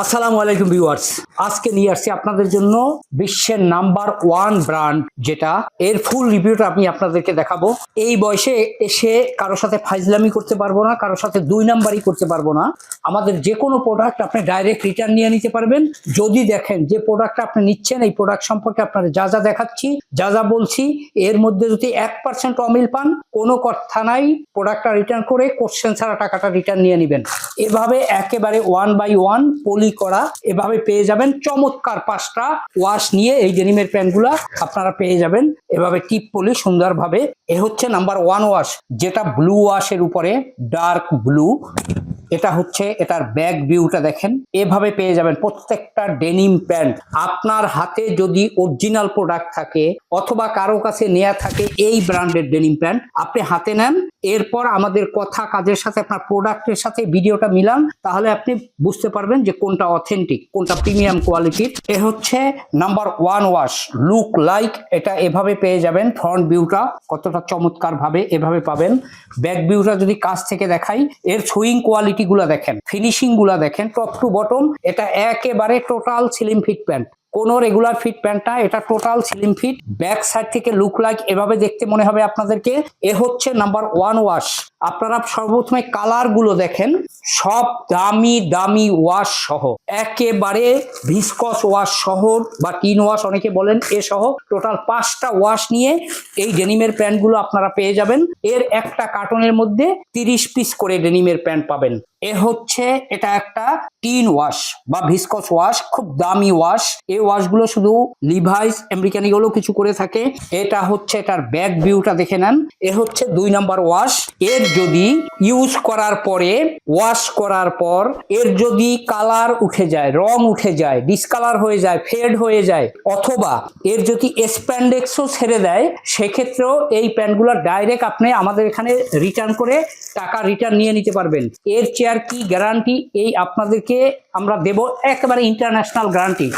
আসসালামু আলাইকুম ভিউয়ার্স। আজকে নিয়ে আসছি আপনাদের জন্য বিশ্বের নাম্বার ওয়ান ব্র্যান্ড, যেটা এর ফুল রিভিউটা আমি আপনাদেরকে দেখাবো। এই বয়সে এসে কারোর সাথে ফাইজলামি করতে পারব না, কারোর সাথে দুই নাম্বারই করতে পারব না। আমাদের যে কোনো প্রোডাক্ট আপনি ডাইরেক্ট রিটার্ন নিয়ে নিতে পারবেন। যদি দেখেন যে প্রোডাক্টটা আপনি নিচ্ছেন, এই প্রোডাক্ট সম্পর্কে আপনার যা যা দেখাচ্ছি, যা যা বলছি, এর মধ্যে যদি এক পার্সেন্ট অমিল পান, কোনো কথা নাই প্রোডাক্টটা রিটার্ন করে কোশ্চেন ছাড়া টাকাটা রিটার্ন নিয়ে নেবেন। এভাবে একেবারে ওয়ান বাই ওয়ান করা, এভাবে পেয়ে যাবেন চমৎকার পাঁচটা ওয়াশ নিয়ে এই ডেনিমের প্যান্টগুলা আপনারা পেয়ে যাবেন। এভাবে টিপ পলি সুন্দরভাবে। এ হচ্ছে নাম্বার ওয়ান ওয়াশ, যেটা ব্লু ওয়াশের উপরে, ডার্ক ব্লু। এটা হচ্ছে এটার ব্যাক ভিউটা দেখেন। এভাবে পেয়ে যাবেন প্রত্যেকটা ডেনিম প্যান্ট। আপনার হাতে যদি অরিজিনাল প্রোডাক্ট থাকে অথবা কারও কাছে নেয়া থাকে এই ব্র্যান্ডের ডেনিম প্যান্ট, আপনি হাতে নেন। এরপর আমাদের কথা, কাজের সাথে আপনার প্রোডাক্টের সাথে ভিডিওটা মিলান, তাহলে আপনি বুঝতে পারবেন যে কোনটা অথেন্টিক কোনটা প্রিমিয়াম কোয়ালিটির এ হচ্ছে number one wash look like এটা এভাবে পেয়ে যাবেন ফ্রন্ট ভিউটা কতটা চমৎকার ভাবে এভাবে পাবেন। ব্যাক ভিউটা যদি কাছ থেকে দেখাই, এর সুইং কোয়ালিটি গুলা দেখেন ফিনিশিংগুলা দেখেন টপ টু বটম এটা একেবারে টোটাল সিলিম ফিট প্যান্ট কোন রেগুলার ফিট প্যান্টটা এটা total slim fit back side থেকে লুক লাইক এভাবে দেখতে মনে হবে আপনাদেরকে। এ হচ্ছে নাম্বার ওয়ান ওয়াশ আপনারা সর্বপ্রথমে কালারগুলো দেখেন, সব দামি দামি ওয়াশ সহ। একেবারে ভিসকস ওয়াশ সহ বা টিন ওয়াশ অনেকে বলেন, এ সহ। টোটাল পাঁচটা ওয়াশ নিয়ে এই ডেনিমের প্যান্টগুলো আপনারা পেয়ে যাবেন। এর একটা কার্টনের মধ্যে তিরিশ পিস করে ডেনিমের প্যান্ট পাবেন। এ হচ্ছে এটা একটা টিন ওয়াশ বা ভিসকস ওয়াশ, খুব দামি ওয়াশ। এই ওয়াশগুলো শুধু লিভাইস আমেরিকান এগুলো কিছু করে থাকে। এটা হচ্ছে এটার ব্যাক ভিউটা দেখে নেন। এ হচ্ছে দুই নাম্বার ওয়াশ। এর যদি ইউজ করার পরে ওয়াশ করার পর, এর যদি কালার উঠে যায়, রং উঠে যায় ডিসকালার হয়ে যায় ফেড হয়ে যায়, অথবা এর যদি স্প্যান্ডেক্সও ছেড়ে দেয়, সেক্ষেত্রেও এই প্যান্টগুলো ডাইরেক্ট আপনি আমাদের এখানে রিটার্ন করে টাকা রিটার্ন নিয়ে নিতে পারবেন। এর চেয়ার কি গ্যারান্টি এই আপনাদেরকে আমরা দেব একেবারে ইন্টারন্যাশনাল গ্যারান্টি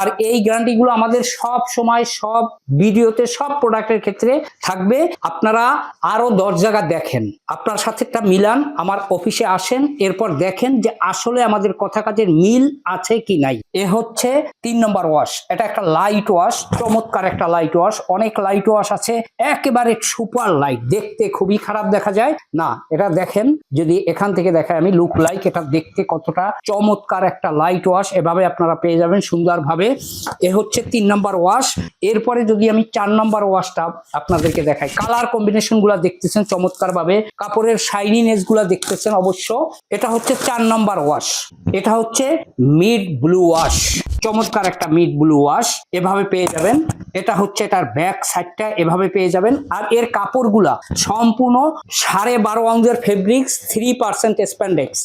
আর এই গ্যারান্টিগুলো আমাদের সব সময় সব ভিডিওতে সব প্রোডাক্টের ক্ষেত্রে থাকবে। আপনারা আরও দশ জায়গা দেখেন। আপনার সাথে একটা মিলান, আমার অফিসে আসেন, এরপর দেখেন যে আসলে আমাদের কথা কাজের মিল আছে কি নাই। এ হচ্ছে তিন নম্বর ওয়াশ এটা একটা লাইট ওয়াশ চমৎকার একটা লাইট ওয়াশ অনেক লাইট ওয়াশ আছে, একেবারে সুপার লাইট দেখতে খুবই খারাপ দেখা যায়। না, এটা দেখেন, যদি এখান থেকে দেখায়, আমি লুক লাইক এটা দেখতে কতটা চমৎকার একটা লাইট ওয়াশ এভাবে আপনারা পেয়ে যাবেন সুন্দরভাবে। এ হচ্ছে তিন নম্বর ওয়াশ এরপরে যদি আমি চার নম্বর ওয়াশটা আপনাদেরকে দেখাই কালার কম্বিনেশনগুলা দেখতেছেন চমৎকার ভাবে কাপড়ের শাইনিনেসগুলা দেখতেছেন অবশ্য। এটা হচ্ছে চার নম্বর ওয়াশ এটা হচ্ছে মিড ব্লু ওয়াশ চমৎকার একটা মিড ব্লু ওয়াশ এভাবে পেয়ে যাবেন। এটা হচ্ছে এটার ব্যাক সাইডটা এভাবে পেয়ে যাবেন। আর এর কাপড়গুলা সম্পূর্ণ সাড়ে বারো অংশের ফেব্রিক্স থ্রি পার্সেন্ট স্প্যান্ডেক্স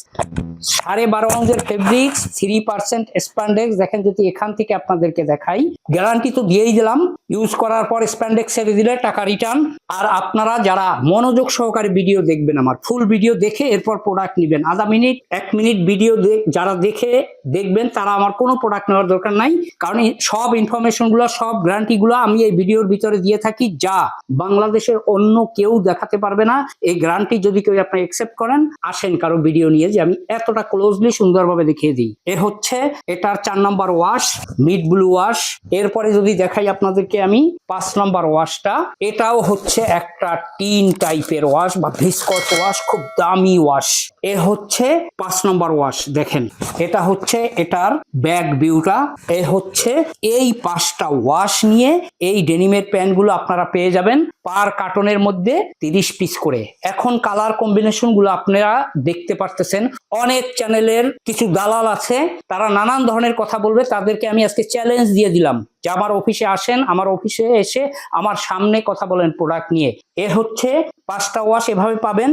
সাড়ে বারো অংশের ফেব্রিক্স থ্রি পার্সেন্ট স্প্যান্ডেক্স দেখেন যদি এখান থেকে আপনাদেরকে দেখাই গ্যারান্টি তো দিয়েই দিলাম। ইউজ করার পর স্প্যান্ডেক্স ছেড়ে দিলে টাকা রিটার্ন আর আপনারা যারা মনোযোগ সহকারে ভিডিও দেখবেন আমার ফুল ভিডিও দেখে এরপর প্রোডাক্ট নেবেন। আধা মিনিট এক মিনিট ভিডিও যারা দেখে দেখবেন, তারা আমার কোনো প্রোডাক্ট নেওয়ার দরকার নাই। কারণ সব ইনফরমেশনগুলো সব গ্যারান্টিগুলো আমি এই ভিডিওর ভিতরে দিয়ে থাকি, যা বাংলাদেশের অন্য কেউ দেখাতে পারবে না। এই গ্যারান্টি যদি কেউ আপনি একসেপ্ট করেন, আসেন কারও ভিডিও নিয়ে যে আমি এতটা ক্লোজলি সুন্দরভাবে দেখিয়ে দিই। এ হচ্ছে, এটার চার নম্বর ওয়াশ মিড ব্লু ওয়াশ এরপরে যদি দেখাই আপনাদেরকে আমি পাঁচ নম্বর ওয়াশটা এটাও হচ্ছে একটা টিন টাইপের ওয়াশ বা ভিসকস ওয়াশ খুব দামি ওয়াশ এ হচ্ছে পাঁচ নম্বর ওয়াশ দেখেন। এটা হচ্ছে এটার ব্যাক ভিউটা এ হচ্ছে এই পাঁচটা ওয়াশ নিয়ে এই ডেনিমের প্যান্টগুলো আপনারা পেয়ে যাবেন পার কার্টনের মধ্যে তিরিশ পিস করে। এখন কালার কম্বিনেশনগুলো আপনারা দেখতে পারতেছেন। অনেক চ্যানেলের কিছু দালাল আছে, তারা নানান ধরনের কথা বলবে, তাদেরকে আমি আজকে চ্যালেঞ্জ দিয়ে দিলাম। যে আমার অফিসে আসেন, আমার অফিসে এসে আমার সামনে কথা বলেন প্রোডাক্ট নিয়ে। এ হচ্ছে পাঁচটা ওয়াশ এভাবে পাবেন,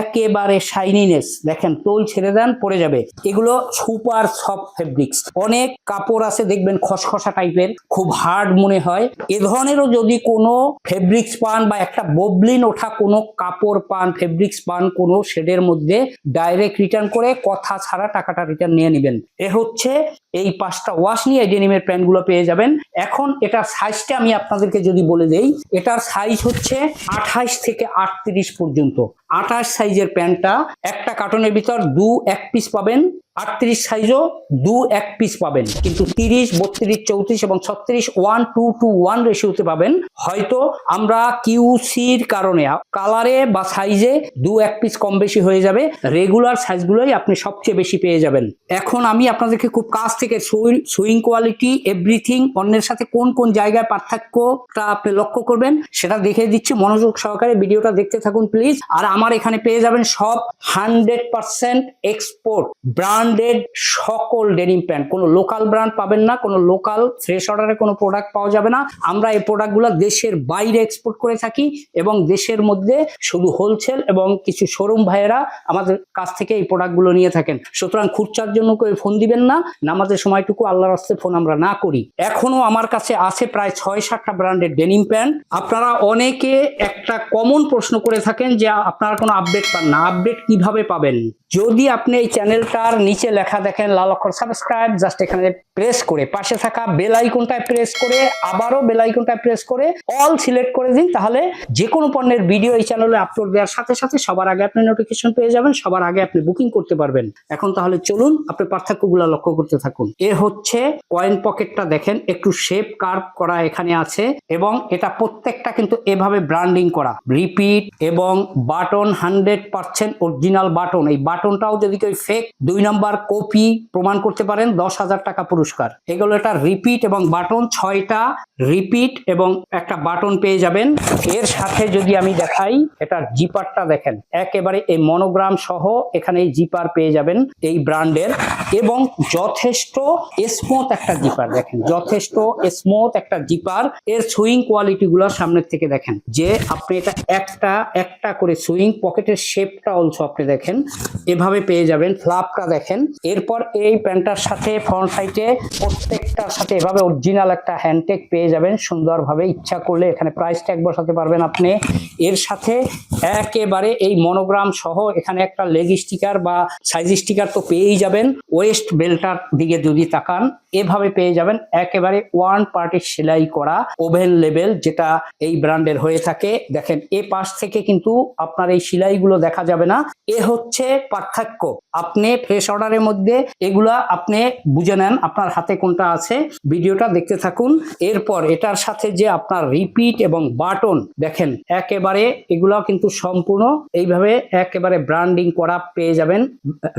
একেবারে শাইনিনেস দেখেন তোল ছেড়ে দেন, পড়ে যাবে। এগুলো সুপার সফট ফেব্রিক্স অনেক কাপড় আছে, দেখবেন খসখসা টাইপের খুব হার্ড মনে হয়। এ ধরনেরও যদি কোনো ফেব্রিক্স পান বা একটা ববলিন ওঠা কোনো কাপড় পান ফেব্রিক্স পান কোনো শেডের মধ্যে ডাইরেক্ট রিটার্ন করে, কথা ছাড়া টাকাটা রিটার্ন নিয়ে নেবেন। এ হচ্ছে এই পাঁচটা ওয়াশ নিয়ে ডেনিমের প্যান্টগুলো পেয়ে যাবেন। এখন এটার সাইজটা আমি আপনাদেরকে যদি বলে দেই, এটার সাইজ হচ্ছে আঠাইশ থেকে আটত্রিশ পর্যন্ত। আঠাশ সাইজের প্যান্টটা একটা কার্টনের ভিতর দু এক পিস পাবেন। আটত্রিশ সাইজও দু এক পিস পাবেন। কিন্তু তিরিশ, বত্রিশ, চৌত্রিশ এবং ছত্রিশ ওয়ান টু টু ওয়ান রেশিওতে পাবেন। হয়তো আমরা কিউসির কারণে কালারে বা সাইজে দু এক পিস কম বেশি হয়ে যাবে। রেগুলার সাইজগুলোই আপনি সবচেয়ে বেশি পেয়ে যাবেন। এখন আমি আপনাদেরকে খুব কাছ থেকে সুইং কোয়ালিটি এভরিথিং অন্যের সাথে কোন কোন জায়গায় পার্থক্যটা আপনি লক্ষ্য করবেন সেটা দেখে দিচ্ছি। মনোযোগ সহকারে ভিডিওটা দেখতে থাকুন প্লিজ আর আমার এখানে পেয়ে যাবেন সব হান্ড্রেড পার্সেন্ট এক্সপোর্ট ব্র্যান্ডেড সকল ডেনিম প্যান্ট কোনো লোকাল ব্র্যান্ড পাবেন না, কোনো লোকাল ফ্রেশ অর্ডারে কোনো প্রোডাক্ট পাওয়া যাবে না। আমরা এই প্রোডাক্টগুলো দেশের বাইরে এক্সপোর্ট করে থাকি এবং দেশের মধ্যে শুধু হোলসেল এবং কিছু শোরুম ভাইয়েরা আমাদের কাছ থেকে এই প্রোডাক্টগুলো নিয়ে থাকেন। সুতরাং খুচরার জন্য কেউ ফোন দিবেন না, নামাজের সময়টুকু আল্লাহর রাস্তে ফোন আমরা না করি। এখনও আমার কাছে আছে প্রায় ছয় সাতটা ব্র্যান্ডের ডেনিম প্যান্ট আপনারা অনেকে একটা কমন প্রশ্ন করে থাকেন যে আপনারা কোনো আপডেট পান না। আপডেট কীভাবে পাবেন? যদি আপনি এই চ্যানেলটার নিচে লেখা দেখেন লাল অক্ষর সাবস্ক্রাইব জাস্ট এখানে প্রেস করে। পাশে থাকা বেল আইকনটায় প্রেস করে, আবারও বেল আইকনটায় প্রেস করে অল সিলেক্ট করে দিন, তাহলে যে কোনো পণ্যের ভিডিও এই চ্যানেলে আপলোড দেওয়ার সাথে সাথে সবার আগে আপনি নোটিফিকেশন পেয়ে যাবেন, সবার আগে আপনি বুকিং করতে পারবেন। এখন তাহলে চলুন আপনি পার্থক্যগুলো লক্ষ্য করতে থাকুন। এ হচ্ছে কয়েন পকেটটা দেখেন, একটু শেপ কার্ভ করা এখানে আছে, এবং এটা প্রত্যেকটা কিন্তু এভাবে ব্র্যান্ডিং করা। রিপিট এবং button hundred percent original button এই বাটনটাও যদি কেউ ফেক দুই নম্বর কপি প্রমাণ করতে পারেন, দশ হাজার টাকা পুরস্কার। এগুলো এটা রিপিট এবং বাটন ছয়টা রিপিট এবং একটা বাটন পেয়ে যাবেন। এর সাথে যদি আমি দেখাই, এটা জিপারটা দেখেন, একেবারে এই মনোগ্রাম সহ এখানে জিপার পেয়ে যাবেন এই ব্র্যান্ডের এবং যথেষ্ট স্মুথ একটা জিপার দেখেন, যথেষ্ট স্মুথ একটা জিপার। এর সুইং কোয়ালিটি গুলো সামনের থেকে দেখেন, যে আপনি এটা একটা একটা করে সুইং পকেটের শেপটা অলসো আপনি দেখেন। এভাবে পেয়ে যাবেন ফ্লাপটা দেখেন। এরপর এই প্যান্টটার সাথে ফ্রন্ট সাইডে প্রত্যেকটার সাথে এভাবে অরিজিনাল একটা হ্যান্ডটেক পেয়ে যাবেন। সুন্দরভাবে ইচ্ছা করলে এখানে প্রাইস ট্যাগ বসাতে পারবেন আপনি। এর সাথে একেবারে এই মনোগ্রাম সহ এখানে একটা লেগ স্টিকার বা সাইজ স্টিকার তো পেয়েই যাবেন। ওয়েস্ট বেল্টার দিকে যদি তাকান, এভাবে পেয়ে যাবেন। একেবারে ওয়ান পার্টি সেলাই করা ওভেন লেভেল যেটা এই ব্র্যান্ডের হয়ে থাকে। দেখেন, এ পাশ থেকে কিন্তু আপনার এই সেলাইগুলো দেখা যাবে না। এ হচ্ছে পার্থক্য। আপনি ফ্রেশ অর্ডারের মধ্যে এগুলা আপনি বুঝে নেন আপনার হাতে কোনটা আছে। ভিডিওটা দেখতে থাকুন। এরপর এটার সাথে যে আপনার রিপিট এবং বাটন, দেখেন, একেবারে এগুলা কিন্তু সম্পূর্ণ এইভাবে একেবারে ব্র্যান্ডিং করা পেয়ে যাবেন,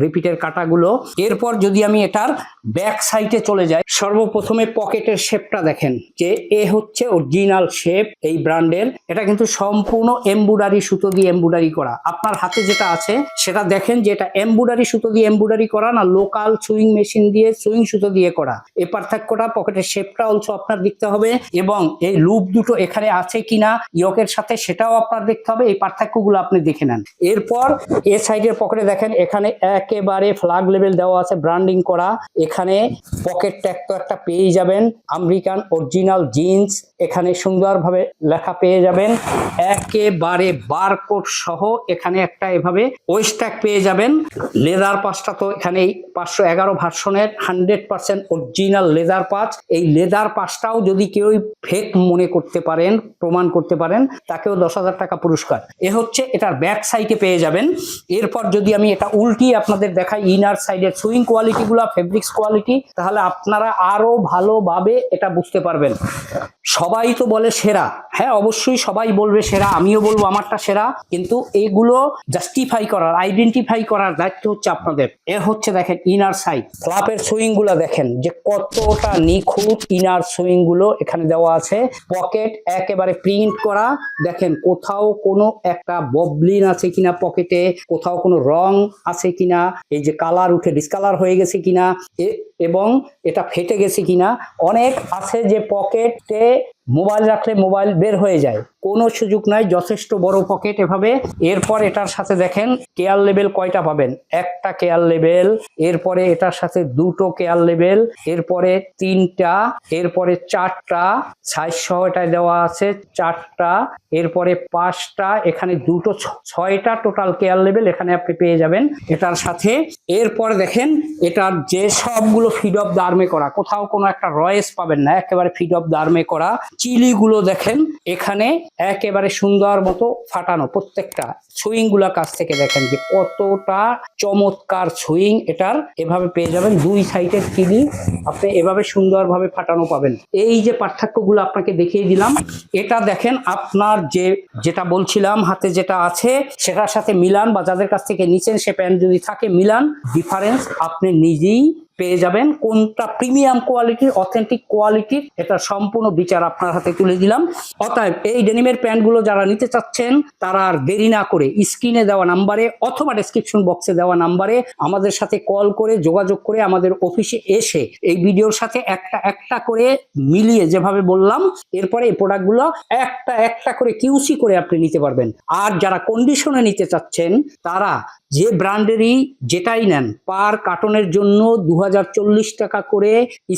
রিপিটের কাটাগুলো। এরপর যদি আমি এটার ব্যাক সাইডে চলে যাই, সর্বপ্রথমে পকেটের শেপটা দেখেন, যে এ হচ্ছে অরিজিনাল শেপ এই ব্র্যান্ডের। এটা কিন্তু সম্পূর্ণ এমব্রয়ডারি সুতো দিয়ে এমব্রয়ডারি করা। আপনার হাতে যেটা আছে, সেটা দেখেন যে এটা এমব্রয়ডারি সুতো দিয়ে এমব্রয়ডারি করা না লোকাল সুইং মেশিন দিয়ে সুইং সুতো দিয়ে করা। এই পার্থক্যটা পকেটের শেপটা অলসো আপনার দেখতে হবে এবং এই লুপ দুটো এখানে আছে কিনা, ইয়কের সাথে সেটাও আপনার দেখতে হবে, এই পার্থক্যগুলো আপনি দেখে নেন। এরপর এ সাইডের পকেটে দেখেন, এখানে একেবারে ফ্লাগ লেভেল দেওয়া আছে ব্র্যান্ডিং করা। এখানে পকেট ট্যাগ তো একটা পেয়ে যাবেন আমেরিকান অরিজিনাল জিন্স এখানে সুন্দরভাবে লেখা পেয়ে যাবেন, একেবারে বারকোড সহ এখানে একটা এভাবে ওয়েস্ট ট্যাগ পেয়ে যাবেন। লেদার পাশটা তো এখানে এই পাঁচশো এগারো ভার্সনের হান্ড্রেড পার্সেন্ট অরিজিনাল লেদার পাঁচ। এই লেদার পাঁচটাও যদি কেউ ফেক মনে করতে পারেন, প্রমাণ করতে পারেন, তাকেও দশ হাজার টাকা পুরস্কার। এ হচ্ছে এটার ব্যাক সাইডে পেয়ে যাবেন। এরপর যদি আমি এটা উল্টি আপনাদের দেখাই ইনার সাইডের সুইং কোয়ালিটিগুলো ফেব্রিক্স কোয়ালিটি তাহলে আপনারা আরও ভালোভাবে এটা বুঝতে পারবেন। সবাই তো বলে সেরা। হ্যাঁ অবশ্যই সবাই বলবে সেরা, আমিও বলব আমারটা সেরা। কিন্তু এগুলো জাস্টিফাই করার আইডেন্টিফাই করার দায়িত্ব হচ্ছে আপনাদের। এ হচ্ছে দেখেন ইনার সাইড ফ্লাপের সুইং দেখেন, যে কতটা নিখুঁত ইনার সুইংগুলো এখানে দেওয়া আছে। পকেট একেবারে প্রিন্ট করা, দেখেন কোথাও কোনো একটা ববলিন আছে কিনা পকেটে কোথাও কোনো রং আছে কিনা, এই যে কালার উঠে ডিসকালার হয়ে গেছে কিনা এবং এটা ফেটে গেছে কিনা, অনেক আছে যে পকেটে মোবাইল রাখলে মোবাইল বের হয়ে যায়। কোনো সুযোগ নাই, যথেষ্ট বড় পকেট এভাবে। এরপর এটার সাথে দেখেন কেয়ার লেভেল কয়টা পাবেন? একটা কেয়ার লেভেল এরপরে এটার সাথে দুটো কেয়ার লেভেল এরপরে তিনটা, এরপরে চারটা সাইজ সহ এটায় দেওয়া আছে, চারটা, এরপরে পাঁচটা, এখানে দুটো ছয়টা টোটাল কেয়ার লেভেল এখানে আপনি পেয়ে যাবেন এটার সাথে। এরপর দেখেন, এটার যে সবগুলো ফিড অফ দ্য আর্মে করা, কোথাও কোনো একটা রয়েস পাবেন না, একেবারে ফিড অফ দ্য আর্মে করা। চিলিগুলো দেখেন, এখানে একেবারে সুন্দর মতো ফাটানো, প্রত্যেকটা সুইংগুলা কাছ থেকে দেখেন যে কতটা চমৎকার সুইং এটার, এভাবে পেয়ে যাবেন। দুই সাইডের চিলি, আপনি এভাবে সুন্দরভাবে ফাটানো পাবেন। এই যে পার্থক্যগুলো আপনাকে দেখিয়ে দিলাম, এটা দেখেন আপনার যে, যেটা বলছিলাম হাতে যেটা আছে, সেটার সাথে মিলান, বা যাদের কাছ থেকে নিচেন সে প্যান্ট যদি থাকে, মিলান ডিফারেন্স আপনি নিজেই পেয়ে যাবেন। কোনটা প্রিমিয়াম কোয়ালিটির অথেন্টিক কোয়ালিটির এটা সম্পূর্ণ বিচার আপনার হাতে তুলে দিলাম। অতএব এই ডেনিমের প্যান্টগুলো যারা নিতে চাচ্ছেন, তারা আর দেরি না করে স্ক্রিনে দেওয়া নাম্বারে অথবা ডেসক্রিপশন বক্সে দেওয়া নাম্বারে আমাদের সাথে কল করে যোগাযোগ করে আমাদের অফিসে এসে এই ভিডিওর সাথে একটা একটা করে মিলিয়ে যেভাবে বললাম, এরপরে এই প্রোডাক্টগুলো একটা একটা করে কিউসি করে আপনি নিতে পারবেন। আর যারা কন্ডিশনে নিতে চাচ্ছেন, তারা যে ব্র্যান্ডেরই যেটাই নেন, পার কার্টনের জন্য দু হাজার টাকা করে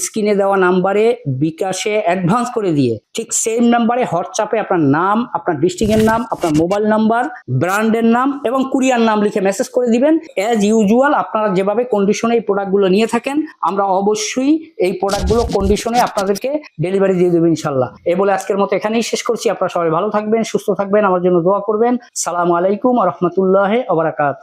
স্ক্রিনে দেওয়া নাম্বারে বিকাশে অ্যাডভান্স করে দিয়ে ঠিক সেম নাম্বারে হোয়াটসঅ্যাপে আপনার নাম, আপনার ডিস্ট্রিক্টের নাম, আপনার মোবাইল নাম্বার ব্র্যান্ডের নাম এবং কুরিয়ার নাম লিখে মেসেজ করে দিবেন। অ্যাজ ইউজুয়াল আপনারা যেভাবে কন্ডিশনে এই প্রোডাক্টগুলো নিয়ে থাকেন, আমরা অবশ্যই এই প্রোডাক্টগুলো কন্ডিশনে আপনাদেরকে ডেলিভারি দিয়ে দেবো ইনশাল্লাহ। এ বলে আজকের মতো এখানেই শেষ করছি। আপনারা সবাই ভালো থাকবেন, সুস্থ থাকবেন, আমার জন্য দোয়া করবেন। সালাম আলাইকুম রহমতুল্লাহ ওবরাকাত